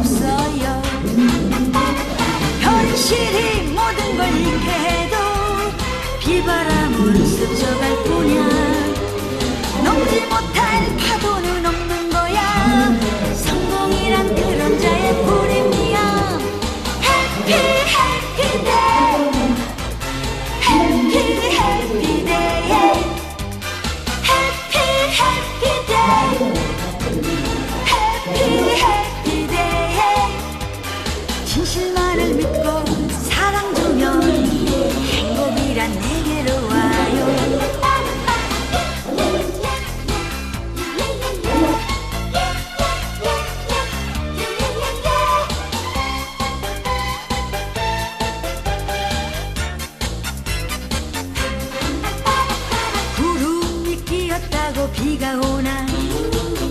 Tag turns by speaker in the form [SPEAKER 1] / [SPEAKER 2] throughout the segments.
[SPEAKER 1] 없어요. 현실이 비가 오나?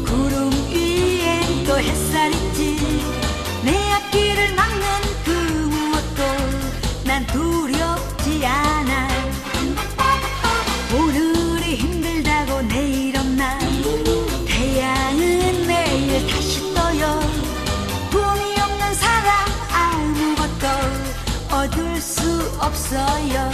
[SPEAKER 1] 구름 위에 또 햇살 있지. 내 앞길을 막는 그 무엇도 난 두렵지 않아. 오늘이 힘들다고 내일 없나? 태양은 매일 다시 떠요. 꿈이 없는 사람 아무것도 얻을 수 없어요